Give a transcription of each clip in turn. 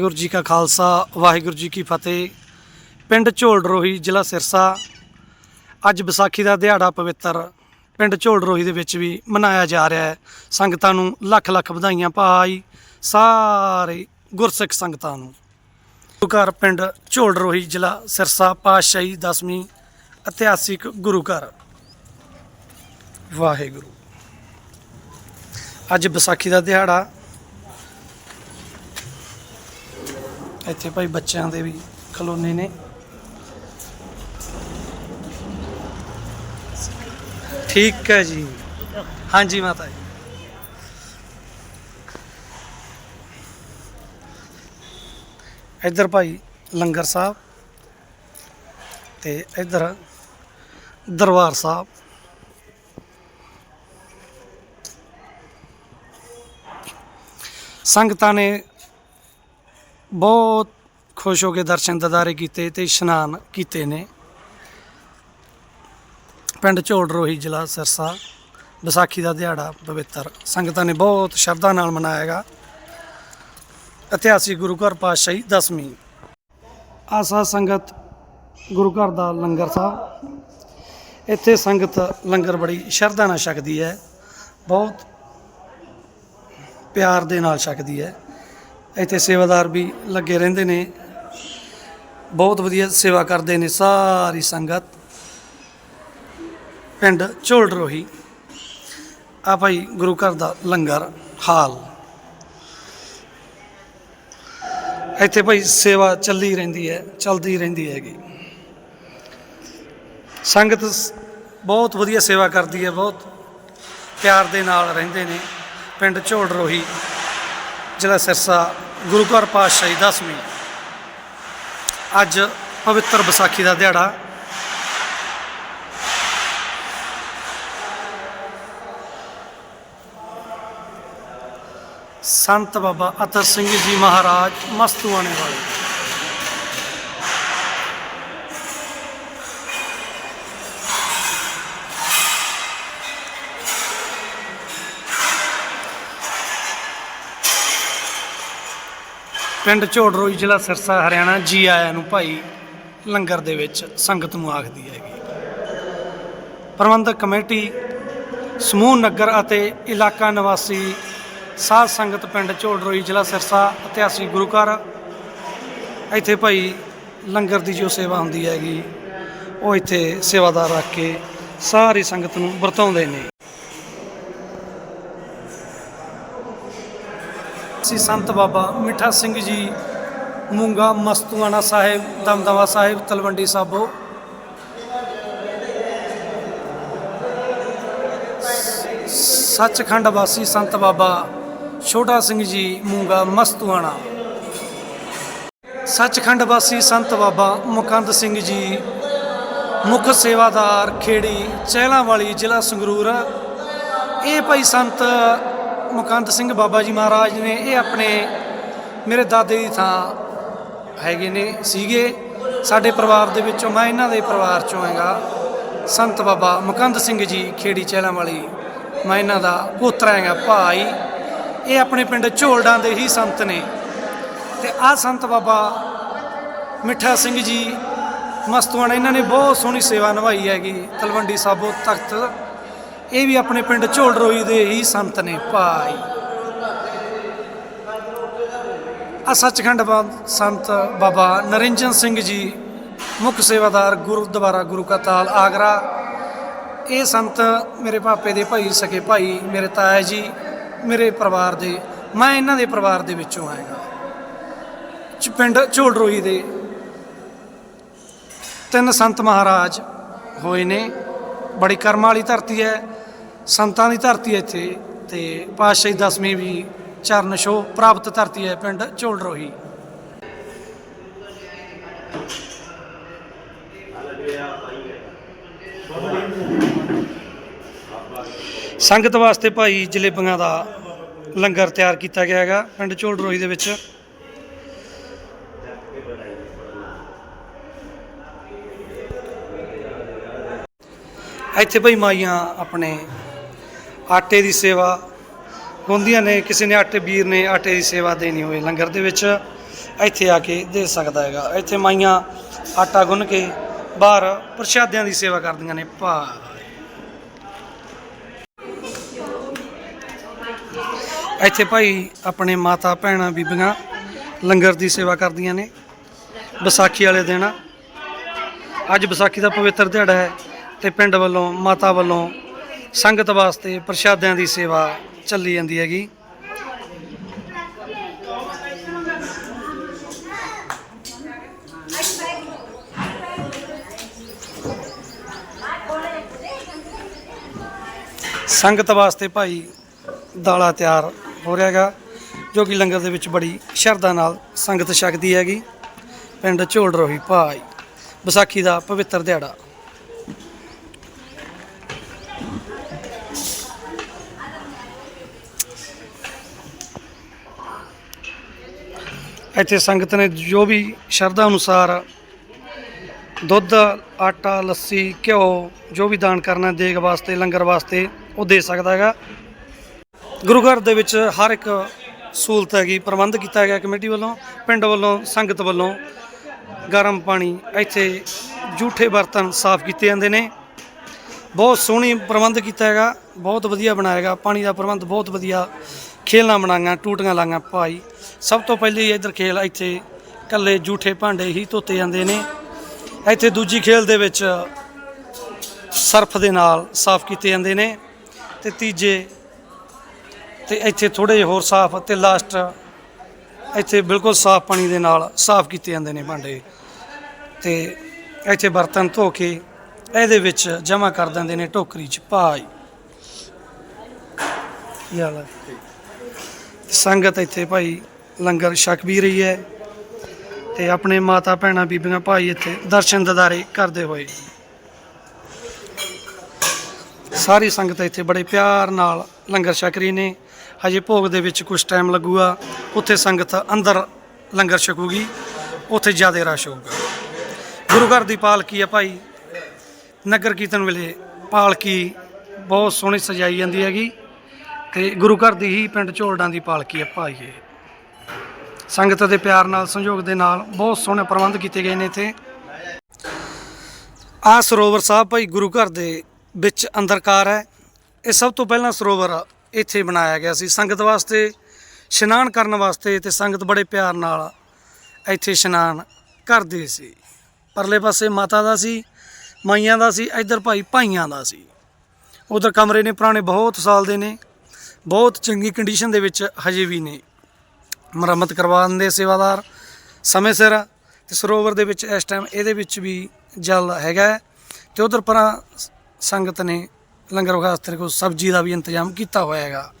ਵਾਹਿਗੁਰੂ ਜੀ ਕਾ ਖਾਲਸਾ, ਵਾਹਿਗੁਰੂ ਜੀ ਕੀ ਫਤਿਹ। ਪਿੰਡ ਝੋਲ ਰੋਹੀ ਜ਼ਿਲ੍ਹਾ ਸਿਰਸਾ। ਅੱਜ ਵਿਸਾਖੀ ਦਾ ਦਿਹਾੜਾ ਪਵਿੱਤਰ। ਪਿੰਡ ਝੋਲ ਰੋਹੀ ਦੇ ਵਿੱਚ ਵੀ ਮਨਾਇਆ ਜਾ ਰਿਹਾ ਹੈ। ਸੰਗਤਾਂ ਨੂੰ ਲੱਖ ਲੱਖ ਵਧਾਈਆਂ ਭਾਈ, ਸਾਰੇ ਗੁਰਸਿੱਖ ਸੰਗਤਾਂ ਨੂੰ। ਗੁਰੂ ਘਰ ਪਿੰਡ ਝੋਲ ਰੋਹੀ ਜ਼ਿਲ੍ਹਾ ਸਿਰਸਾ, ਪਾਤਸ਼ਾਹੀ, ਦਸਵੀਂ ਇਤਿਹਾਸਿਕ ਗੁਰੂ ਘਰ। ਵਾਹਿਗੁਰੂ। ਅੱਜ ਵਿਸਾਖੀ ਦਾ ਦਿਹਾੜਾ ਇੱਥੇ ਭਾਈ ਬੱਚਿਆਂ ਦੇ ਵੀ ਖਲੋਨੇ ਨੇ। ਠੀਕ ਹੈ ਜੀ। ਹਾਂਜੀ ਮਾਤਾ ਜੀ। ਇੱਧਰ ਭਾਈ ਲੰਗਰ ਸਾਹਿਬ ਤੇ ਇੱਧਰ ਦਰਬਾਰ ਸਾਹਿਬ। ਸੰਗਤਾਂ ਨੇ ਬਹੁਤ ਖੁਸ਼ ਹੋ ਕੇ ਦਰਸ਼ਨ ਦਦਾਰੇ ਕੀਤੇ ਤੇ ਇਸ਼ਨਾਨ ਕੀਤੇ ਨੇ। ਪਿੰਡ ਝੋੜ ਰੋਹੀ ਜ਼ਿਲ੍ਹਾ ਸਿਰਸਾ, ਵਿਸਾਖੀ ਦਾ ਦਿਹਾੜਾ ਪਵਿੱਤਰ। ਸੰਗਤਾਂ ਨੇ ਬਹੁਤ ਸ਼ਰਧਾ ਨਾਲ ਮਨਾਇਆਗਾ ਇਤਿਹਾਸਿਕ ਗੁਰੂ ਘਰ ਪਾਤਸ਼ਾਹੀ ਦਸਵੀਂ। ਆਸਾ ਸੰਗਤ ਗੁਰੂ ਘਰ ਦਾ ਲੰਗਰ ਸਾਹਿਬ ਇੱਥੇ ਸੰਗਤ ਲੰਗਰ ਬੜੀ ਸ਼ਰਧਾ ਨਾਲ ਛਕਦੀ ਹੈ। ਬਹੁਤ ਪਿਆਰ ਦੇ ਨਾਲ ਛਕਦੀ ਹੈ। ਇੱਥੇ ਸੇਵਾਦਾਰ ਵੀ ਲੱਗੇ ਰਹਿੰਦੇ ਨੇ। ਬਹੁਤ ਵਧੀਆ ਸੇਵਾ ਕਰਦੇ ਨੇ ਸਾਰੀ ਸੰਗਤ। ਪਿੰਡ ਝੋਲ ਰੋਹੀ। ਆ ਭਾਈ ਗੁਰੂ ਘਰ ਦਾ ਲੰਗਰ ਹਾਲ। ਇੱਥੇ ਭਾਈ ਸੇਵਾ ਚੱਲੀ ਰਹਿੰਦੀ ਹੈ, ਚਲਦੀ ਰਹਿੰਦੀ ਹੈਗੀ। ਸੰਗਤ ਬਹੁਤ ਵਧੀਆ ਸੇਵਾ ਕਰਦੀ ਹੈ, ਬਹੁਤ ਪਿਆਰ ਦੇ ਨਾਲ ਰਹਿੰਦੇ ਨੇ। ਪਿੰਡ ਝੋਲ ਰੋਹੀ, ਜ਼ਿਲ੍ਹਾ ਸਿਰਸਾ। ਗੁਰੂ ਘਰ ਪਾਤਸ਼ਾਹੀ ਦਸਵੀਂ ਅੱਜ ਪਵਿੱਤਰ ਵਿਸਾਖੀ ਦਾ ਦਿਹਾੜਾ। ਸੰਤ ਬਾਬਾ ਅਤਰ ਸਿੰਘ ਜੀ ਮਹਾਰਾਜ ਮਸਤੂਆਣੇ ਵਾਲੇ। ਪਿੰਡ ਝੋੜਰੋਈ ਜ਼ਿਲ੍ਹਾ ਸਿਰਸਾ, ਹਰਿਆਣਾ, ਜੀ ਆਇਆਂ ਨੂੰ ਭਾਈ ਲੰਗਰ ਦੇ ਵਿੱਚ ਸੰਗਤ ਨੂੰ ਆਖਦੀ ਹੈਗੀ। ਪ੍ਰਬੰਧਕ ਕਮੇਟੀ, ਸਮੂਹ ਨਗਰ ਅਤੇ ਇਲਾਕਾ ਨਿਵਾਸੀ ਸਾਧ ਸੰਗਤ ਪਿੰਡ ਝੋੜਰੋਈ ਜ਼ਿਲ੍ਹਾ ਸਿਰਸਾ ਇਤਿਹਾਸਿਕ ਗੁਰੂ ਘਰ। ਇੱਥੇ ਭਾਈ ਲੰਗਰ ਦੀ ਜੋ ਸੇਵਾ ਹੁੰਦੀ ਹੈਗੀ, ਉਹ ਇੱਥੇ ਸੇਵਾਦਾਰ ਰੱਖ ਕੇ ਸਾਰੀ ਸੰਗਤ ਨੂੰ ਵਰਤਾਉਂਦੇ ਨੇ। ਸੀ ਸੰਤ ਬਾਬਾ ਮਿੱਠਾ ਸਿੰਘ ਜੀ, ਮੂੰਗਾ ਮਸਤੂਆਣਾ ਸਾਹਿਬ, ਦਮਦਮਾ ਸਾਹਿਬ, ਤਲਵੰਡੀ ਸਾਬੋ। ਸੱਚਖੰਡ ਵਾਸੀ ਸੰਤ ਬਾਬਾ ਛੋਟਾ ਸਿੰਘ ਜੀ, ਮੂੰਗਾ ਮਸਤੂਆਣਾ। ਸੱਚਖੰਡ ਵਾਸੀ ਸੰਤ ਬਾਬਾ ਮੁਕੰਦ ਸਿੰਘ ਜੀ, ਮੁੱਖ ਸੇਵਾਦਾਰ ਖੇੜੀ ਚਹਿਲਾਂ ਵਾਲੀ ਜ਼ਿਲ੍ਹਾ ਸੰਗਰੂਰ। ਇਹ ਭਾਈ ਸੰਤ ਮੁਕੰਦ ਸਿੰਘ ਬਾਬਾ ਜੀ ਮਹਾਰਾਜ ਨੇ ਇਹ ਆਪਣੇ ਮੇਰੇ ਦਾਦੇ ਦੀ ਥਾਂ ਹੈਗੇ ਨੇ ਸੀਗੇ। ਸਾਡੇ ਪਰਿਵਾਰ ਦੇ ਵਿੱਚੋਂ ਮੈਂ ਇਹਨਾਂ ਦੇ ਪਰਿਵਾਰ ਚੋਂ ਹੈਗਾ। ਸੰਤ ਬਾਬਾ ਮੁਕੰਦ ਸਿੰਘ ਜੀ ਖੇੜੀ ਚਹਿਲਾਂ ਵਾਲੀ ਮੈਂ ਇਹਨਾਂ ਦਾ ਪੋਤਰਾ ਹੈਗਾ, ਭਾਈ। ਇਹ ਆਪਣੇ ਪਿੰਡ ਝੋਲਡਾਂ ਦੇ ਹੀ ਸੰਤ ਨੇ। ਤੇ ਆਹ ਸੰਤ ਬਾਬਾ ਮਿੱਠਾ ਸਿੰਘ ਜੀ, ਮਸਤੂਆਣਾ, ਇਹਨਾਂ ਨੇ ਬਹੁਤ ਸੋਹਣੀ ਸੇਵਾ ਨਿਭਾਈ ਹੈਗੀ। ਤਲਵੰਡੀ ਸਾਬੋ ਤਖਤ ਇਹ ਵੀ ਆਪਣੇ ਪਿੰਡ ਝੋਲ ਰੋਈ ਦੇ ਹੀ ਸੰਤ ਨੇ, ਭਾਈ। ਆ ਸੱਚਖੰਡ ਸੰਤ ਬਾਬਾ ਨਰਿੰਜਨ ਸਿੰਘ ਜੀ, ਮੁੱਖ ਸੇਵਾਦਾਰ ਗੁਰਦੁਆਰਾ ਗੁਰੂ ਕਾ ਤਾਲ, ਆਗਰਾ। ਇਹ ਸੰਤ ਮੇਰੇ ਪਾਪੇ ਦੇ ਭਾਈ ਸਕੇ ਭਾਈ, ਮੇਰੇ ਤਾਇਆ ਜੀ, ਮੇਰੇ ਪਰਿਵਾਰ ਦੇ, ਮੈਂ ਇਹਨਾਂ ਦੇ ਪਰਿਵਾਰ ਦੇ ਵਿੱਚੋਂ ਆਇਆ। ਚ, ਪਿੰਡ ਝੋਲ ਰੋਈ ਦੇ ਤਿੰਨ ਸੰਤ ਮਹਾਰਾਜ ਹੋਏ ਨੇ। ਬੜੀ ਕਰਮ ਵਾਲੀ ਧਰਤੀ ਹੈ। ਸੰਤਾਂ ਦੀ ਧਰਤੀ ਹੈ ਇੱਥੇ ਤੇ ਪਾਤਸ਼ਾਹੀ ਦਸਵੀਂ ਵੀ ਚਰਨ ਛੋਹ ਪ੍ਰਾਪਤ ਧਰਤੀ ਹੈ ਪਿੰਡ ਝੋਲ ਰੋਹੀ ਸੰਗਤ ਵਾਸਤੇ ਭਾਈ ਜਲੇਬੀਆਂ ਦਾ ਲੰਗਰ ਤਿਆਰ ਕੀਤਾ ਗਿਆ ਹੈਗਾ ਪਿੰਡ ਝੋਲ ਰੋਹੀ ਦੇ ਵਿੱਚ। ਇੱਥੇ ਭਾਈ ਮਾਈਆਂ ਆਪਣੇ ਆਟੇ ਦੀ ਸੇਵਾ ਗੁੰਦੀਆਂ ਨੇ, ਕਿਸੇ ਨੇ ਆਟੇ ਵੀਰ ਨੇ ਆਟੇ ਦੀ ਸੇਵਾ ਦੇਣੀ ਹੋਵੇ ਲੰਗਰ ਦੇ ਵਿੱਚ, ਇੱਥੇ ਆ ਕੇ ਦੇ ਸਕਦਾ ਹੈਗਾ। ਇੱਥੇ ਮਾਈਆਂ ਆਟਾ ਗੁੰਨ ਕੇ ਬਾਹਰ ਪ੍ਰਸ਼ਾਦਿਆਂ ਦੀ ਸੇਵਾ ਕਰਦੀਆਂ ਨੇ, ਭਾ। ਇੱਥੇ ਭਾਈ ਆਪਣੇ ਮਾਤਾ, ਭੈਣਾਂ, ਬੀਬੀਆਂ ਲੰਗਰ ਦੀ ਸੇਵਾ ਕਰਦੀਆਂ ਨੇ, ਵਿਸਾਖੀ ਵਾਲੇ ਦਿਨ। ਅੱਜ ਵਿਸਾਖੀ ਦਾ ਪਵਿੱਤਰ ਦਿਹਾੜਾ ਹੈ ਤੇ ਪਿੰਡ ਵੱਲੋਂ, ਮਾਤਾ ਵੱਲੋਂ ਸੰਗਤ ਵਾਸਤੇ ਪ੍ਰਸ਼ਾਦਿਆਂ ਦੀ ਸੇਵਾ ਚੱਲੀ ਜਾਂਦੀ ਹੈਗੀ। ਸੰਗਤ ਵਾਸਤੇ ਭਾਈ ਦਾਲਾ ਤਿਆਰ ਹੋ ਰਿਹਾ ਹੈਗਾ, ਜੋ ਕਿ ਲੰਗਰ ਦੇ ਵਿੱਚ ਬੜੀ ਸ਼ਰਧਾ ਨਾਲ ਸੰਗਤ ਛਕਦੀ ਹੈਗੀ। ਪਿੰਡ ਝੋਲ ਰੋਹੀ ਭਾਈ, ਵਿਸਾਖੀ ਦਾ ਪਵਿੱਤਰ ਦਿਹਾੜਾ। ਇੱਥੇ ਸੰਗਤ ਨੇ ਜੋ ਵੀ ਸ਼ਰਧਾ ਅਨੁਸਾਰ ਦੁੱਧ, ਆਟਾ, ਲੱਸੀ, ਘਿਓ ਜੋ ਵੀ ਦਾਨ ਕਰਨਾ ਦੇਗ ਵਾਸਤੇ, ਲੰਗਰ ਵਾਸਤੇ, ਉਹ ਦੇ ਸਕਦਾ ਹੈਗਾ। ਗੁਰੂ ਘਰ ਦੇ ਵਿੱਚ ਹਰ ਇੱਕ ਸਹੂਲਤ ਹੈਗੀ, ਪ੍ਰਬੰਧ ਕੀਤਾ ਗਿਆ ਕਮੇਟੀ ਵੱਲੋਂ, ਪਿੰਡ ਵੱਲੋਂ, ਸੰਗਤ ਵੱਲੋਂ। ਗਰਮ ਪਾਣੀ ਇੱਥੇ ਜੂਠੇ ਬਰਤਨ ਸਾਫ਼ ਕੀਤੇ ਜਾਂਦੇ ਨੇ। ਬਹੁਤ ਸੋਹਣੀ ਪ੍ਰਬੰਧ ਕੀਤਾ ਹੈਗਾ, ਬਹੁਤ ਵਧੀਆ ਬਣਾਇਆ ਹੈਗਾ, ਪਾਣੀ ਦਾ ਪ੍ਰਬੰਧ ਬਹੁਤ ਵਧੀਆ ਖੇਲਾਂ ਬਣਾਈਆਂ, ਟੂਟੀਆਂ ਲਾਈਆਂ ਭਾਈ। ਸਭ ਤੋਂ ਪਹਿਲੇ ਇੱਧਰ ਖੇਲ ਇੱਥੇ ਕੱਲੇ ਜੂਠੇ ਭਾਂਡੇ ਹੀ ਧੋਤੇ ਜਾਂਦੇ ਨੇ। ਇੱਥੇ ਦੂਜੀ ਖੇਲ ਦੇ ਵਿੱਚ ਸਰਫ ਦੇ ਨਾਲ ਸਾਫ਼ ਕੀਤੇ ਜਾਂਦੇ ਨੇ ਤੇ ਤੀਜੇ ਤੇ ਇੱਥੇ ਥੋੜੇ ਜਿਹੇ ਹੋਰ ਸਾਫ਼ ਤੇ ਲਾਸਟ ਇੱਥੇ ਬਿਲਕੁਲ ਸਾਫ਼ ਪਾਣੀ ਦੇ ਨਾਲ ਸਾਫ਼ ਕੀਤੇ ਜਾਂਦੇ ਨੇ ਭਾਂਡੇ। ਤੇ ਇੱਥੇ ਬਰਤਨ ਧੋ ਕੇ ਇਹਦੇ ਵਿੱਚ ਜਮ੍ਹਾਂ ਕਰ ਦਿੰਦੇ ਨੇ ਟੋਕਰੀ 'ਚ ਭਾਈ। ਕੀ ਹਾਲ ਹੈ ਸੰਗਤ ਇੱਥੇ ਭਾਈ ਲੰਗਰ ਛਕ ਵੀ ਰਹੀ ਹੈ ਤੇ ਆਪਣੇ ਮਾਤਾ ਭੈਣਾਂ ਬੀਬੀਆਂ ਭਾਈ ਇੱਥੇ ਦਰਸ਼ਨ ਦਦਾਰੇ ਕਰਦੇ ਹੋਏ। ਸਾਰੀ ਸੰਗਤ ਇੱਥੇ ਬੜੇ ਪਿਆਰ ਨਾਲ ਲੰਗਰ ਛਕ ਰਹੀ ਨੇ। ਹਜੇ ਭੋਗ ਦੇ ਵਿੱਚ ਕੁਝ ਟਾਈਮ ਲੱਗੂਗਾ, ਉੱਥੇ ਸੰਗਤ ਅੰਦਰ ਲੰਗਰ ਛਕੂਗੀ, ਉੱਥੇ ਜ਼ਿਆਦਾ ਰਸ਼ ਹੋਊਗਾ। ਗੁਰੂ ਘਰ ਦੀ ਪਾਲਕੀ ਹੈ ਭਾਈ। ਨਗਰ ਕੀਰਤਨ ਵੇਲੇ ਪਾਲਕੀ ਬਹੁਤ ਸੋਹਣੀ ਸਜਾਈ ਜਾਂਦੀ ਹੈਗੀ ਤੇ ਗੁਰੂ ਘਰ ਦੀ ਹੀ ਪਿੰਡ ਝੋਲਡਾਂ ਦੀ ਪਾਲਕੀ ਹੈ ਭਾਈ ਸੰਗਤ ਦੇ ਪਿਆਰ ਨਾਲ, ਸੰਯੋਗ ਦੇ ਨਾਲ ਬਹੁਤ ਸੋਹਣੇ ਪ੍ਰਬੰਧ ਕੀਤੇ ਗਏ ਨੇ ਇੱਥੇ। ਆ ਸਰੋਵਰ ਸਾਹਿਬ ਭਾਈ ਗੁਰੂ ਘਰ ਦੇ ਵਿੱਚ ਅੰਦਰਕਾਰ ਹੈ। ਇਹ ਸਭ ਤੋਂ ਪਹਿਲਾਂ ਸਰੋਵਰ ਇੱਥੇ ਬਣਾਇਆ ਗਿਆ ਸੀ। ਸੰਗਤ ਵਾਸਤੇ ਇਸ਼ਨਾਨ ਕਰਨ ਵਾਸਤੇ ਤੇ ਸੰਗਤ ਬੜੇ ਪਿਆਰ ਨਾਲ ਇੱਥੇ ਇਸ਼ਨਾਨ ਕਰਦੇ ਸੀ। ਪਰਲੇ ਪਾਸੇ ਮਾਤਾ ਦਾ ਸੀ ਮਾਈਆਂ ਦਾ ਸੀ, ਇੱਧਰ ਭਾਈ ਭਾਈਆਂ ਦਾ ਸੀ। ਉਧਰ ਕਮਰੇ ਨੇ, ਪੁਰਾਣੇ ਬਹੁਤ ਸਾਲ ਦੇ ਨੇ। ਬਹੁਤ ਚੰਗੀ ਕੰਡੀਸ਼ਨ ਦੇ ਵਿੱਚ ਹਜੇ ਵੀ ਨੇ। ਮੁਰੰਮਤ ਕਰਵਾਉਣ ਦੇ ਸੇਵਾਦਾਰ, ਸਮੇਂ ਸਿਰ। ਤੇ ਸਰੋਵਰ ਦੇ ਵਿੱਚ ਇਸ ਟਾਈਮ ਇਹਦੇ ਵਿੱਚ ਵੀ ਜਲ ਹੈਗਾ ਹੈ। ਤੇ ਉਧਰ ਪਰਾਂ ਸੰਗਤ ਨੇ ਲੰਗਰ ਵਾਸਤੇ ਕੋ ਸਬਜ਼ੀ ਦਾ ਵੀ ਇੰਤਜ਼ਾਮ ਕੀਤਾ ਹੋਇਆ ਹੈਗਾ।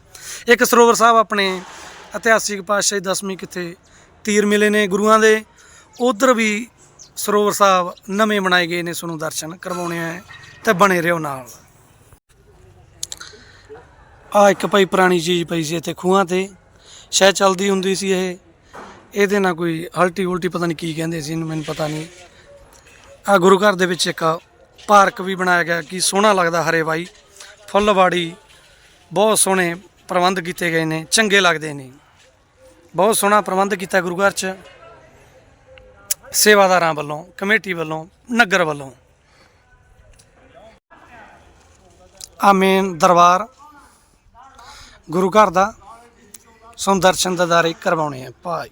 ਇੱਕ ਸਰੋਵਰ ਸਾਹਿਬ ਆਪਣੇ ਇਤਿਹਾਸਿਕ ਪਾਤਸ਼ਾਹੀ ਦਸਵੀਂ ਕਿਤੇ ਤੀਰ ਮਿਲੇ ਨੇ ਗੁਰੂਆਂ ਦੇ। ਉਧਰ ਵੀ ਸਰੋਵਰ ਸਾਹਿਬ ਨਵੇਂ ਬਣਾਏ ਗਏ ਨੇ ਤੁਹਾਨੂੰ ਦਰਸ਼ਨ ਕਰਵਾਉਣੇ ਆ ਤੇ ਬਣੇ ਰਹੋ ਨਾਲ। ਆ ਇੱਕ ਭਾਈ ਪੁਰਾਣੀ ਚੀਜ਼ ਪਈ ਸੀ ਇੱਥੇ ਖੂਹਾਂ ਤੇ, ਸ਼ਾਇਦ ਚਲਦੀ ਹੁੰਦੀ ਸੀ ਇਹ। ਇਹਦੇ ਨਾਲ ਕੋਈ ਹਲਟੀ ਉਲਟੀ ਪਤਾ ਨਹੀਂ ਕੀ ਕਹਿੰਦੇ ਸੀ, ਇਹਨੂੰ ਮੈਨੂੰ ਪਤਾ ਨਹੀਂ। ਆ ਗੁਰੂ ਘਰ ਦੇ ਵਿੱਚ ਇੱਕ ਪਾਰਕ ਵੀ ਬਣਾਇਆ ਗਿਆ, ਕਿ ਸੋਹਣਾ ਲੱਗਦਾ ਹਰੇ ਬਾਈ। ਫੁੱਲਵਾੜੀ ਬਹੁਤ ਸੋਹਣੇ ਪ੍ਰਬੰਧ ਕੀਤੇ ਗਏ ਨੇ, ਚੰਗੇ ਲੱਗਦੇ ਨੇ। ਬਹੁਤ ਸੋਹਣਾ ਪ੍ਰਬੰਧ ਕੀਤਾ ਗੁਰੂ ਘਰ 'ਚ। ਸੇਵਾਦਾਰਾਂ ਵੱਲੋਂ, ਕਮੇਟੀ ਵੱਲੋਂ, ਨਗਰ ਵੱਲੋਂ। ਆ ਮੇਨ ਦਰਬਾਰ। ਗੁਰੂ ਘਰ ਦਾ ਸਾਨੂੰ ਦਰਸ਼ਨ ਦਿਦਾਰੇ ਕਰਵਾਉਣੇ ਆ ਭਾਈ।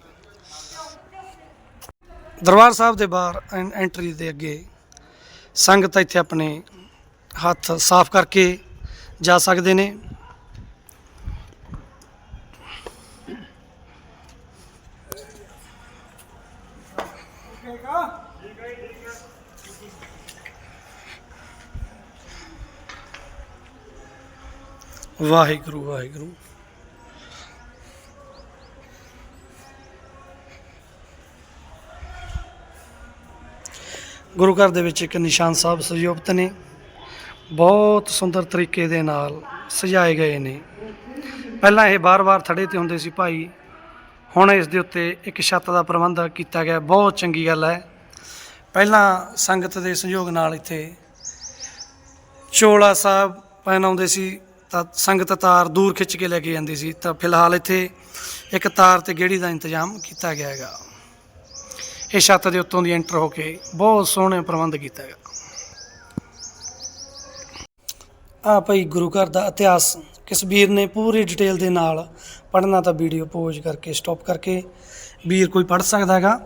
ਦਰਬਾਰ ਸਾਹਿਬ ਦੇ ਬਾਹਰ ਐਂਟਰੀ ਦੇ ਅੱਗੇ ਸੰਗਤ ਇੱਥੇ ਆਪਣੇ ਹੱਥ ਸਾਫ਼ ਕਰਕੇ ਜਾ ਸਕਦੇ ਨੇ। ਵਾਹਿਗੁਰੂ ਵਾਹਿਗੁਰੂ। ਗੁਰੂ ਘਰ ਦੇ ਵਿੱਚ ਇੱਕ ਨਿਸ਼ਾਨ ਸਾਹਿਬ ਸੁਜੋਭਤ ਨੇ। ਬਹੁਤ ਸੁੰਦਰ ਤਰੀਕੇ ਦੇ ਨਾਲ ਸਜਾਏ ਗਏ ਨੇ। ਪਹਿਲਾਂ ਇਹ ਬਾਰ-ਬਾਰ ਥੜੇ ਤੇ ਹੁੰਦੇ ਸੀ ਭਾਈ। ਹੁਣ ਇਸ ਦੇ ਉੱਤੇ ਇੱਕ ਛੱਤ ਦਾ ਪ੍ਰਬੰਧ ਕੀਤਾ ਗਿਆ, ਬਹੁਤ ਚੰਗੀ ਗੱਲ ਹੈ। ਪਹਿਲਾਂ ਸੰਗਤ ਦੇ ਸਹਿਯੋਗ ਨਾਲ ਇੱਥੇ ਚੋਲਾ ਸਾਹਿਬ ਪਹਿਨਾਉਂਦੇ ਸੀ। ਤਾਂ ਸੰਗਤ ਤਾਰ ਦੂਰ ਖਿੱਚ ਕੇ ਲੈ ਕੇ ਜਾਂਦੀ ਸੀ। ਤਾਂ ਫਿਲਹਾਲ ਇੱਥੇ ਇੱਕ ਤਾਰ ਤੇ ਗੇੜੀ ਦਾ ਇੰਤਜ਼ਾਮ ਕੀਤਾ ਗਿਆ ਹੈਗਾ। ਇਹ ਛੱਤ ਦੇ ਉੱਤੋਂ ਦੀ ਐਂਟਰ ਹੋ ਕੇ ਬਹੁਤ ਸੋਹਣੇ ਪ੍ਰਬੰਧ ਕੀਤਾ ਹੈਗਾ ਆ ਭਾਈ ਗੁਰੂ ਘਰ ਦਾ ਇਤਿਹਾਸ। ਕਿਸ ਵੀਰ ਨੇ ਪੂਰੀ ਡਿਟੇਲ ਦੇ ਨਾਲ ਪੜ੍ਹਨਾ ਤਾਂ ਵੀਡੀਓ ਪੋਜ਼ ਕਰਕੇ ਸਟਾਪ ਕਰਕੇ ਵੀਰ ਕੋਈ ਪੜ੍ਹ ਸਕਦਾ ਹੈਗਾ।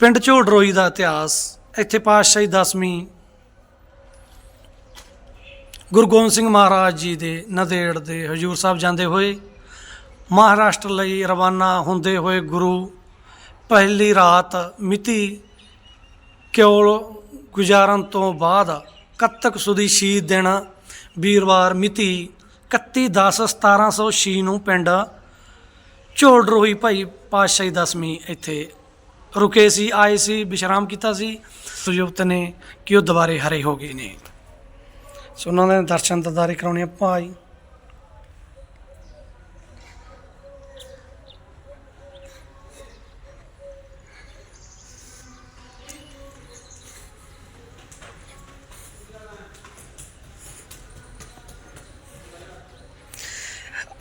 ਪਿੰਡ ਝੋੜਰੋਈ ਦਾ ਇਤਿਹਾਸ, ਇੱਥੇ ਪਾਤਸ਼ਾਹੀ ਦਸਵੀਂ ਗੁਰੂ ਗੋਬਿੰਦ ਸਿੰਘ ਮਹਾਰਾਜ ਜੀ ਦੇ ਨਦੇੜ ਦੇ ਹਜੂਰ ਸਾਹਿਬ ਜਾਂਦੇ ਹੋਏ, ਮਹਾਰਾਸ਼ਟਰ ਲਈ ਰਵਾਨਾ ਹੁੰਦੇ ਹੋਏ ਗੁਰੂ ਪਹਿਲੀ ਰਾਤ ਮਿਤੀ ਕਿਉਲ ਗੁਜ਼ਾਰਨ ਤੋਂ ਬਾਅਦ ਕੱਤਕ ਸੁਦੀ ਸ਼ਹੀਦ ਦਿਨ ਵੀਰਵਾਰ ਮਿਤੀ 31 10 1706 ਨੂੰ ਪਿੰਡ ਝੋੜਰੋਹੀ ਭਾਈ ਪਾਤਸ਼ਾਹੀ ਦਸਵੀਂ ਇੱਥੇ ਰੁਕੇ ਸੀ, ਆਏ ਸੀ, ਵਿਸ਼ਰਾਮ ਕੀਤਾ ਸੀ। ਸੁਯੁਕਤ ਨੇ ਕਿ ਉਹ ਦੁਬਾਰੇ ਹਰੇ ਹੋ ਗਏ ਨੇ। ਸੋ ਉਹਨਾਂ ਦੇ ਦਰਸ਼ਨ ਦਦਾਰੇ ਕਰਾਉਣੇ ਆ ਭਾਈ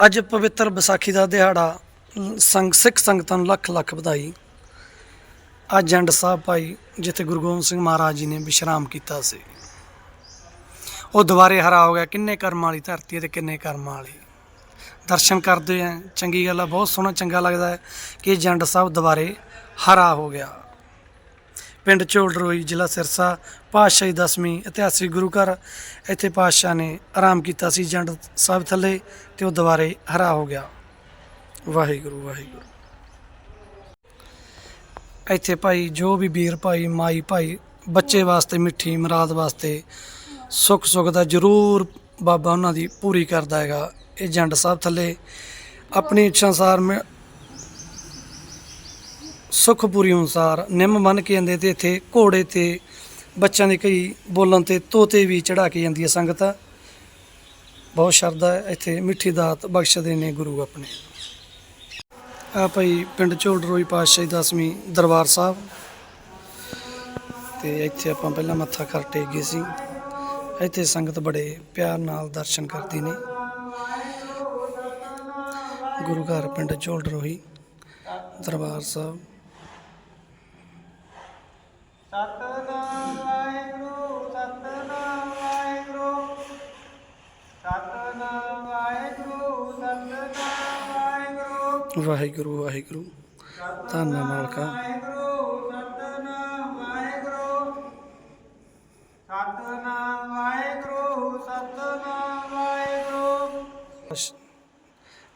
ਅੱਜ ਪਵਿੱਤਰ ਵਿਸਾਖੀ ਦਾ ਦਿਹਾੜਾ ਸੰਗ ਸਿੱਖ ਸੰਗਤਾਂ ਨੂੰ ਲੱਖ ਲੱਖ ਵਧਾਈ। ਅੱਜ ਜੰਡ ਸਾਹਿਬ ਭਾਈ, ਜਿੱਥੇ ਗੁਰੂ ਗੋਬਿੰਦ ਸਿੰਘ ਮਹਾਰਾਜ ਜੀ ਨੇ ਵਿਸ਼ਰਾਮ ਕੀਤਾ ਸੀ। ਉਹ ਦੁਬਾਰੇ ਹਰਾ ਹੋ ਗਿਆ, ਕਿੰਨੇ ਕਰਮਾਂ ਵਾਲੀ ਧਰਤੀ ਹੈ ਤੇ ਕਿੰਨੇ ਕਰਮਾਂ ਵਾਲੀ। ਦਰਸ਼ਨ ਕਰਦੇ ਆ, ਚੰਗੀ ਗੱਲ ਆ, ਬਹੁਤ ਸੋਹਣਾ ਚੰਗਾ ਲੱਗਦਾ ਹੈ ਕਿ ਜੰਡ ਸਾਹਿਬ ਦੁਬਾਰੇ ਹਰਾ ਹੋ ਗਿਆ। ਪਿੰਡ ਝੋਲਰੋਈ, ਜ਼ਿਲ੍ਹਾ ਸਿਰਸਾ, ਪਾਤਸ਼ਾਹੀ ਦਸਵੀਂ ਇਤਿਹਾਸਿਕ ਗੁਰੂ ਘਰ, ਇੱਥੇ ਪਾਤਸ਼ਾਹ ਨੇ ਆਰਾਮ ਕੀਤਾ ਸੀ ਜੰਡ ਸਾਹਿਬ ਥੱਲੇ ਤੇ ਉਹ ਦੁਬਾਰੇ ਹਰਾ ਹੋ ਗਿਆ। ਵਾਹਿਗੁਰੂ ਵਾਹਿਗੁਰੂ। ਇੱਥੇ ਭਾਈ, ਜੋ ਵੀ ਵੀਰ ਭਾਈ, ਮਾਈ ਭਾਈ, ਬੱਚੇ ਵਾਸਤੇ ਮਿੱਠੀ, ਮਰਾਦ ਵਾਸਤੇ ਸੁੱਖ ਸੁੱਖ ਦਾ ਜ਼ਰੂਰ ਬਾਬਾ ਉਹਨਾਂ ਦੀ ਪੂਰੀ ਕਰਦਾ ਹੈਗਾ। ਇਹ ਜੰਡ ਸਾਹਿਬ ਥੱਲੇ ਆਪਣੀ ਇੱਛਾ ਅਨੁਸਾਰ ਮੈਂ ਸੁਖ ਪੂਰੀ ਅਨੁਸਾਰ ਨਿੰਮ ਮੰਨ ਕੇ ਜਾਂਦੇ ਤੇ ਇੱਥੇ ਘੋੜੇ ਤੇ ਬੱਚਿਆਂ ਦੇ ਕਈ ਬੋਲਣ ਤੇ ਤੋਤੇ ਵੀ ਚੜਾ ਕੇ ਜਾਂਦੀ ਹੈ ਸੰਗਤ। ਬਹੁਤ ਸ਼ਰਧਾ ਹੈ, ਇੱਥੇ ਮਿੱਠੀ ਦਾਤ ਬਖਸ਼ਦੇ ਨੇ ਗੁਰੂ ਆਪਣੇ। ਆ ਭਾਈ ਪਿੰਡ ਝੋਲਰੋਈ ਪਾਤਸ਼ਾਹੀ ਦਸਵੀਂ ਦਰਬਾਰ ਸਾਹਿਬ। ਤੇ ਇੱਥੇ ਆਪਾਂ ਪਹਿਲਾਂ ਮੱਥਾ ਕਰ ਟੇਕ ਗਏ ਸੀ। ਇੱਥੇ ਸੰਗਤ ਬੜੇ ਪਿਆਰ ਨਾਲ ਦਰਸ਼ਨ ਕਰਦੀ ਨੇ। ਗੁਰੂ ਘਰ ਪਿੰਡ ਝੋਲਰੋਈ ਦਰਬਾਰ ਸਾਹਿਬ। ਸਤਨਾਮ ਵਾਹਿਗੁਰੂ ਸਤਨਾਮ ਵਾਹਿਗੁਰੂ। ਸਤਨਾਮ ਵਾਹਿਗੁਰੂ ਸਤਨਾਮ ਵਾਹਿਗੁਰੂ ਵਾਹਿਗੁਰੂ ਵਾਹਿਗੁਰੂ ਧੰਨ ਮਾਲਕਾ। ਸਤਨਾਮ ਵਾਹਿਗੁਰੂ ਸਤਨਾਮ ਵਾਹਿਗੁਰੂ।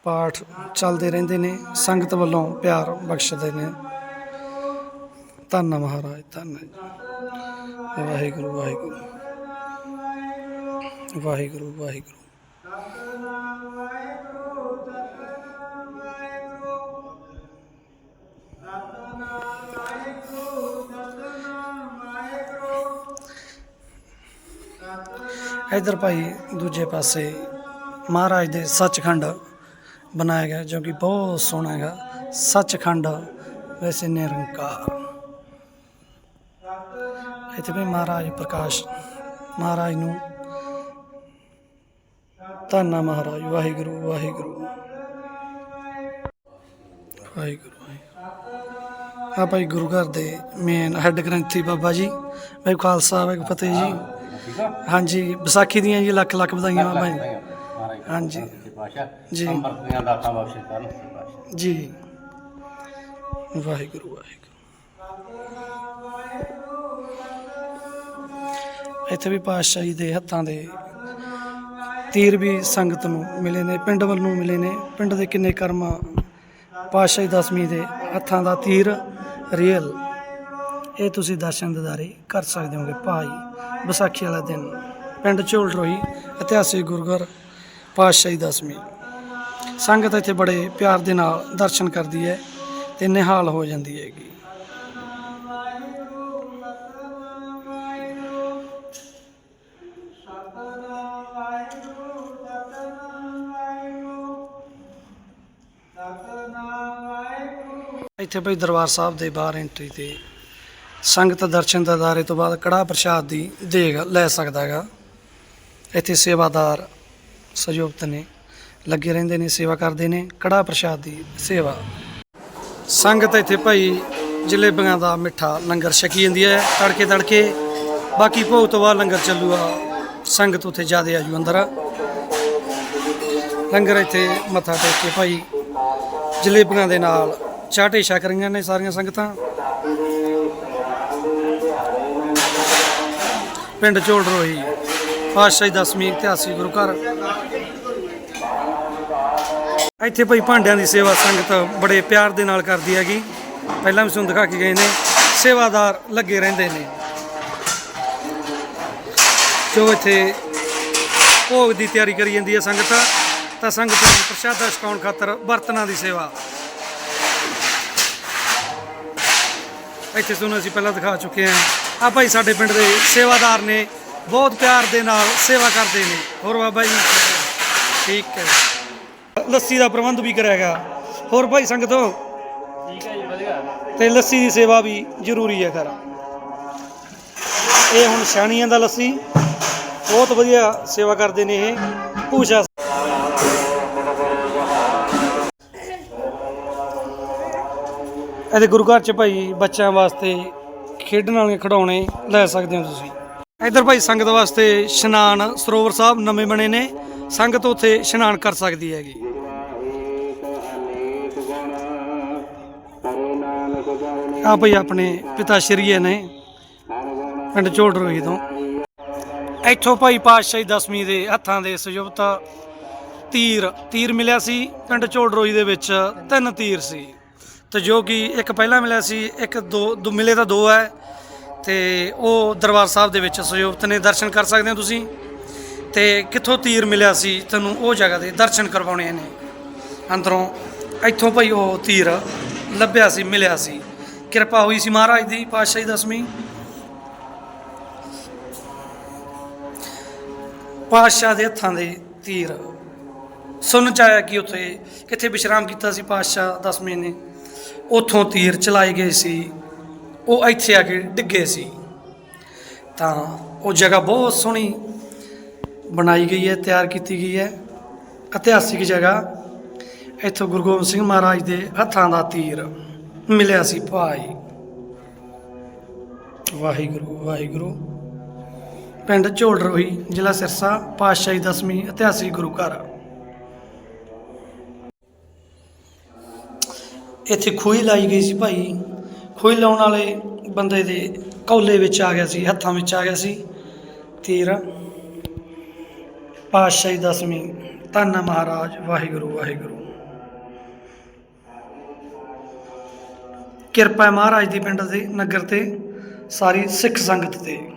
ਪਾਠ ਚੱਲਦੇ ਰਹਿੰਦੇ ਨੇ, ਸੰਗਤ ਵੱਲੋਂ ਪਿਆਰ ਬਖਸ਼ਦੇ ਨੇ। ਧੰਨ ਮਹਾਰਾਜ, ਧੰਨ ਵਾਹਿਗੁਰੂ ਵਾਹਿਗੁਰੂ। ਵਾਹਿਗੁਰੂ ਵਾਹਿਗੁਰੂ। ਇਧਰ ਭਾਈ ਦੂਜੇ ਪਾਸੇ ਮਹਾਰਾਜ ਦੇ ਸੱਚਖੰਡ ਬਣਾਇਆ ਗਿਆ, ਜੋ ਕਿ ਬਹੁਤ ਸੋਹਣਾ ਹੈਗਾ। ਸੱਚਖੰਡ, ਵੈਸੇ ਨਿਰੰਕਾਰ। ਇੱਥੇ ਵੀ ਮਹਾਰਾਜ ਪ੍ਰਕਾਸ਼, ਮਹਾਰਾਜ ਨੂੰ ਧੰਨਾ ਮਹਾਰਾਜ। ਵਾਹਿਗੁਰੂ ਵਾਹਿਗੁਰੂ। ਵਾਹਿਗੁਰੂ ਵਾਹਿਗੁਰੂ। ਆ ਭਾਈ ਗੁਰੂ ਘਰ ਦੇ ਮੇਨ ਹੈੱਡ ਗ੍ਰੰਥੀ ਬਾਬਾ ਜੀ, ਵਾਹਿਗੁਰੂ ਖਾਲਸਾ, ਵਾਹਿਗੁਰੂ ਫਤਿਹ ਜੀ। ਹਾਂਜੀ ਵਿਸਾਖੀ ਦੀਆਂ ਜੀ ਲੱਖ ਲੱਖ ਵਧਾਈਆਂ ਬਾਬਾ ਜੀ ਹਾਂਜੀ। ਜੀ। ਜੀ ਅੰਮ੍ਰਿਤੀਆਂ ਦਾਤਾਂ ਬਖਸ਼ੇ ਕਰਨ ਪਾਸ਼ਾ ਜੀ। ਵਾਹਿਗੁਰੂ ਵਾਹਿਗੁਰੂ। ਇੱਥੇ ਵੀ ਪਾਤਸ਼ਾਹੀ ਦੇ ਹੱਥਾਂ ਦੇ ਤੀਰ ਵੀ ਸੰਗਤ ਨੂੰ ਮਿਲੇ ਨੇ ਪਿੰਡ ਵੱਲ ਨੂੰ ਮਿਲੇ ਨੇ। ਪਿੰਡ ਦੇ ਕਿੰਨੇ ਕਰਮ ਪਾਤਸ਼ਾਹੀ ਦਸਵੀਂ ਦੇ ਹੱਥਾਂ ਦਾ ਤੀਰ ਰੀਅਲ ਇਹ ਤੁਸੀਂ ਦਰਸ਼ਨ ਦਿਦਾਰੇ ਕਰ ਸਕਦੇ ਹੋਗੇ ਭਾਈ। ਵਿਸਾਖੀ ਵਾਲਾ ਦਿਨ। ਪਿੰਡ ਝੋਲ ਰੋਹੀ ਇਤਿਹਾਸਿਕ ਗੁਰਗੁਰ, ਪਾਤਸ਼ਾਹੀ ਦਸਵੀਂ ਸੰਗਤ ਇੱਥੇ ਬੜੇ ਪਿਆਰ ਦੇ ਨਾਲ ਦਰਸ਼ਨ ਕਰਦੀ ਹੈ ਤੇ ਨਿਹਾਲ ਹੋ ਜਾਂਦੀ ਹੈਗੀ। ਇੱਥੇ ਭਾਈ ਦਰਬਾਰ ਸਾਹਿਬ ਦੇ ਬਾਹਰ ਐਂਟਰੀ ਤੇ ਸੰਗਤ ਦਰਸ਼ਨ ਦਿਦਾਰੇ ਤੋਂ ਬਾਅਦ ਕੜਾ ਪ੍ਰਸ਼ਾਦ ਦੀ ਦੇਗ ਲੈ ਸਕਦਾ ਹੈਗਾ। ਇੱਥੇ ਸੇਵਾਦਾਰ ਸਹਿਯੋਗਤ ਨੇ, ਲੱਗੇ ਰਹਿੰਦੇ ਨੇ, ਸੇਵਾ ਕਰਦੇ ਨੇ ਕੜਾ ਪ੍ਰਸ਼ਾਦ ਦੀ ਸੇਵਾ। ਸੰਗਤ ਇੱਥੇ ਭਾਈ ਜਲੇਬੀਆਂ ਦਾ ਮਿੱਠਾ ਲੰਗਰ ਛਕੀ ਜਾਂਦੀ ਹੈ, ਤੜਕੇ ਤੜਕੇ। ਬਾਕੀ ਭੋਗ ਤੋਂ ਬਾਅਦ ਲੰਗਰ ਚੱਲੂਗਾ। ਸੰਗਤ ਉੱਥੇ ਜ਼ਿਆਦਾ ਆਜੂ ਅੰਦਰ। ਲੰਗਰ ਇੱਥੇ ਮੱਥਾ ਟੇਕ ਕੇ ਭਾਈ ਜਲੇਬੀਆਂ ਦੇ ਨਾਲ ਚਾਟੇ ਛਕ ਰਹੀਆਂ ਨੇ ਸਾਰੀਆਂ ਸੰਗਤਾਂ। ਪਿੰਡ ਝੋੜ ਰੋਹੀ, ਪਾਤਸ਼ਾਹੀ ਦਸਵੀਂ ਇਤਿਹਾਸਿਕ ਗੁਰੂ ਘਰ। ਇੱਥੇ ਭਾਈ ਭਾਂਡਿਆਂ ਦੀ ਸੇਵਾ ਸੰਗਤ ਬੜੇ ਪਿਆਰ ਦੇ ਨਾਲ ਕਰਦੀ ਹੈਗੀ। ਪਹਿਲਾਂ ਵੀ ਤੁਹਾਨੂੰ ਦਿਖਾ ਕੇ ਗਏ ਨੇ, ਸੇਵਾਦਾਰ ਲੱਗੇ ਰਹਿੰਦੇ ਨੇ। ਜੋ ਇੱਥੇ ਭੋਗ ਦੀ ਤਿਆਰੀ ਕਰੀ ਜਾਂਦੀ ਹੈ ਸੰਗਤ, ਤਾਂ ਸੰਗਤ ਨੂੰ ਪ੍ਰਸ਼ਾਦਾ ਛਕਾਉਣ ਖਾਤਰ ਬਰਤਨਾਂ ਦੀ ਸੇਵਾ। ਇੱਥੇ ਤੁਹਾਨੂੰ ਅਸੀਂ ਪਹਿਲਾਂ ਦਿਖਾ ਚੁੱਕੇ ਹਾਂ। ਆ ਭਾਈ ਸਾਡੇ ਪਿੰਡ ਦੇ ਸੇਵਾਦਾਰ ਨੇ ਬਹੁਤ ਪਿਆਰ ਦੇ ਨਾਲ ਸੇਵਾ ਕਰਦੇ ਨੇ। ਹੋਰ ਬਾਬਾ ਜੀ ਠੀਕ ਹੈ। ਲੱਸੀ ਦਾ ਪ੍ਰਬੰਧ ਵੀ ਕਰਿਆ ਗਿਆ। ਹੋਰ ਭਾਈ ਸੰਗਤੋ? ਠੀਕ ਹੈ ਜੀ ਵਧੀਆ। ਤੇ ਲੱਸੀ ਦੀ ਸੇਵਾ ਵੀ ਜ਼ਰੂਰੀ ਹੈ ਕਰ ਇਹ ਹੁਣ ਛਾਣੀਆਂ ਦਾ ਲੱਸੀ। ਬਹੁਤ ਵਧੀਆ ਸੇਵਾ ਕਰਦੇ ਨੇ ਇਹ। ਪੂਜਾ ਇਹਦੇ ਗੁਰੂ ਘਰ ਚ ਭਾਈ ਬੱਚਿਆਂ ਵਾਸਤੇ ਖੇਡਣ ਵਾਲੇ ਖਿਡੌਣੇ ਲੈ ਸਕਦੇ ਹੋ ਤੁਸੀਂ। ਇੱਧਰ ਭਾਈ ਸੰਗਤ ਵਾਸਤੇ ਇਸ਼ਨਾਨ ਸਰੋਵਰ ਸਾਹਿਬ ਨਵੇਂ ਬਣੇ ਨੇ। ਸੰਗਤ ਉੱਥੇ ਇਸ਼ਨਾਨ ਕਰ ਸਕਦੀ ਹੈਗੀ। ਆ ਭਾਈ ਆਪਣੇ ਪਿਤਾ ਸ਼੍ਰੀਏ ਨੇ, ਪਿੰਡ ਝੋੜ ਰੋਹੀ ਤੋਂ। ਇੱਥੋਂ ਭਾਈ ਪਾਤਸ਼ਾਹੀ ਦਸਵੀਂ ਦੇ ਹੱਥਾਂ ਦੇ ਸੁਜੋਬਤ ਤੀਰ ਤੀਰ ਮਿਲਿਆ ਸੀ। ਪਿੰਡ ਝੋੜ ਰੋਹੀ ਦੇ ਵਿੱਚ ਤਿੰਨ ਤੀਰ ਸੀ। ਤੇ ਜੋ ਕਿ ਇੱਕ ਪਹਿਲਾਂ ਮਿਲਿਆ ਸੀ, ਇੱਕ ਦੋ ਦੋ ਮਿਲੇ ਤਾਂ ਦੋ ਹੈ ਤੇ ਉਹ ਦਰਬਾਰ ਸਾਹਿਬ ਦੇ ਵਿੱਚ ਸੁਜੋਬਤ ਨੇ, ਦਰਸ਼ਨ ਕਰ ਸਕਦੇ ਹੋ ਤੁਸੀਂ। ਤੇ ਕਿੱਥੋਂ ਤੀਰ ਮਿਲਿਆ ਸੀ, ਤੁਹਾਨੂੰ ਉਹ ਜਗ੍ਹਾ ਦੇ ਦਰਸ਼ਨ ਕਰਵਾਉਣੇ ਨੇ। ਅੰਦਰੋਂ ਇੱਥੋਂ ਭਾਈ ਉਹ ਤੀਰ ਲੱਭਿਆ ਸੀ, ਮਿਲਿਆ ਸੀ। ਕਿਰਪਾ ਹੋਈ ਸੀ ਮਹਾਰਾਜ ਦੀ, ਪਾਤਸ਼ਾਹੀ ਦਸਵੀਂ ਪਾਤਸ਼ਾਹ ਦੇ ਹੱਥਾਂ ਦੇ ਤੀਰ। ਸੁਣ ਚ ਆਇਆ ਕਿ ਉੱਥੇ ਕਿੱਥੇ ਵਿਸ਼ਰਾਮ ਕੀਤਾ ਸੀ ਪਾਤਸ਼ਾਹ ਦਸਵੇਂ ਨੇ ਉੱਥੋਂ ਤੀਰ ਚਲਾਏ ਗਏ ਸੀ, ਉਹ ਇੱਥੇ ਆ ਕੇ ਡਿੱਗੇ ਸੀ। ਤਾਂ ਉਹ ਜਗ੍ਹਾ ਬਹੁਤ ਸੋਹਣੀ ਬਣਾਈ ਗਈ ਹੈ, ਤਿਆਰ ਕੀਤੀ ਗਈ ਹੈ। ਇਤਿਹਾਸਿਕ ਜਗ੍ਹਾ, ਇੱਥੋਂ ਗੁਰੂ ਗੋਬਿੰਦ ਸਿੰਘ ਮਹਾਰਾਜ ਦੇ ਹੱਥਾਂ ਦਾ ਤੀਰ ਮਿਲਿਆ ਸੀ ਭਾਈ। ਵਾਹਿਗੁਰੂ ਵਾਹਿਗੁਰੂ। ਪਿੰਡ ਝੋਲ ਰੋਹੀ ਜ਼ਿਲ੍ਹਾ ਸਿਰਸਾ, ਪਾਤਸ਼ਾਹੀ ਦਸਵੀਂ ਇਤਿਹਾਸਿਕ ਗੁਰੂ ਘਰ। ਇੱਥੇ ਖੂਹੀ ਲਾਈ ਗਈ ਸੀ ਭਾਈ। ਖੂਹੀ ਲਾਉਣ ਵਾਲੇ ਬੰਦੇ ਦੇ ਕੌਲੇ ਵਿੱਚ ਆ ਗਿਆ ਸੀ, ਹੱਥਾਂ ਵਿੱਚ ਆ ਗਿਆ ਸੀ। ਤੀਰ। ਪਾਤਸ਼ਾਹੀ ਦਸਵੀਂ। ਧੰਨ ਮਹਾਰਾਜ, ਵਾਹਿਗੁਰੂ ਵਾਹਿਗੁਰੂ। ਕਿਰਪਾ ਮਹਾਰਾਜ ਦੀ ਪਿੰਡ ਦੇ ਨਗਰ ਤੇ, ਸਾਰੀ ਸਿੱਖ ਸੰਗਤ ਤੇ।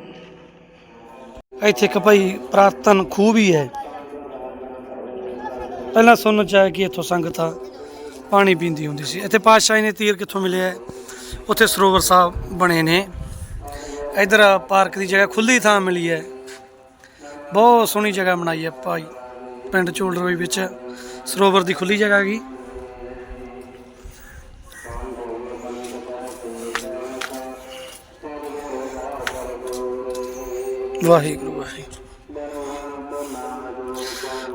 ਇੱਥੇ ਇੱਕ ਭਾਈ ਪ੍ਰਾਰਥਨ ਖੂਹ ਵੀ ਹੈ। ਪਹਿਲਾਂ ਸੁਣਨ ਚ ਆਇਆ ਕਿ ਇੱਥੋਂ ਸੰਗਤ ਆ। ਪਾਣੀ ਪੀਂਦੀ ਹੁੰਦੀ ਸੀ। ਇੱਥੇ ਪਾਤਸ਼ਾਹੀ ਨੇ ਤੀਰ ਕਿੱਥੋਂ ਮਿਲਿਆ ਉੱਥੇ ਸਰੋਵਰ ਸਾਹਿਬ ਬਣੇ ਨੇ। ਇਧਰ ਪਾਰਕ ਦੀ ਜਗ੍ਹਾ ਖੁੱਲੀ ਥਾਂ ਮਿਲੀ ਹੈ। ਬਹੁਤ ਸੋਹਣੀ ਜਗ੍ਹਾ ਬਣਾਈ ਹੈ ਭਾਈ। ਪਿੰਡ ਝੋਲ ਰੋਈ ਵਿੱਚ ਸਰੋਵਰ ਦੀ ਖੁੱਲੀ ਜਗ੍ਹਾ ਹੈਗੀ। ਵਾਹਿਗੁਰੂ ਵਾਹਿਗੁਰੂ।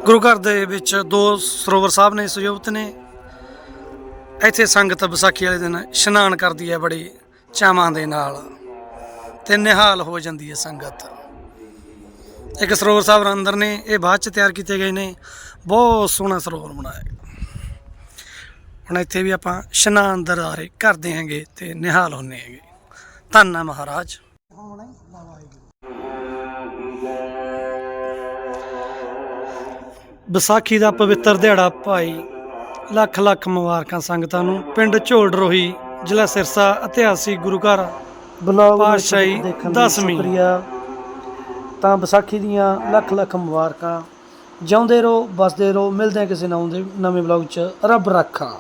ਗੁਰੂ ਘਰ ਦੇ ਵਿੱਚ ਦੋ ਸਰੋਵਰ ਸਾਹਿਬ ਨੇ, ਸੰਯੁਕਤ ਨੇ। ਇੱਥੇ ਸੰਗਤ ਵਿਸਾਖੀ ਵਾਲੇ ਦਿਨ ਇਸ਼ਨਾਨ ਕਰਦੀ ਹੈ ਬੜੀ ਚਾਵਾਂ ਦੇ ਨਾਲ ਤੇ ਨਿਹਾਲ ਹੋ ਜਾਂਦੀ ਹੈ ਸੰਗਤ। ਇੱਕ ਸਰੋਵਰ ਸਾਹਿਬ ਅੰਦਰ ਨੇ, ਇਹ ਬਾਅਦ ਚ ਤਿਆਰ ਕੀਤੇ ਗਏ ਨੇ। ਬਹੁਤ ਸੋਹਣਾ ਸਰੋਵਰ ਬਣਾਇਆ ਹੁਣ ਇੱਥੇ ਵੀ ਆਪਾਂ ਇਸ਼ਨਾਨ ਦਰਾਰੇ ਕਰਦੇ ਹਾਂਗੇ ਤੇ ਨਿਹਾਲ ਹੁੰਨੇ ਹੈਗੇ। ਧੰਨ ਮਹਾਰਾਜ। ਵਿਸਾਖੀ ਦਾ ਪਵਿੱਤਰ ਦਿਹਾੜਾ ਭਾਈ ਲੱਖ ਲੱਖ ਮੁਬਾਰਕਾਂ ਸੰਗਤਾਂ ਨੂੰ। ਪਿੰਡ ਝੋੜ ਰੋਹੀ ਜ਼ਿਲ੍ਹਾ ਸਿਰਸਾ ਇਤਿਹਾਸਿਕ ਗੁਰੂ ਘਰ। ਬਲੌਗ ਪਾਤਸ਼ਾਹੀ ਦੇਖਣ ਲਈ ਦਸਵੀਂ। ਸ਼ੁਕਰੀਆ। ਤਾਂ ਵਿਸਾਖੀ ਦੀਆਂ ਲੱਖ ਲੱਖ ਮੁਬਾਰਕਾਂ। ਜਿਉਂਦੇ ਰਹੋ ਬਸਦੇ ਰਹੋ ਮਿਲਦੇ ਹਾਂ ਕਿਸੇ ਨਵੇਂ ਨਵੇਂ ਬਲੌਗ 'ਚ। ਰੱਬ ਰੱਖਾ।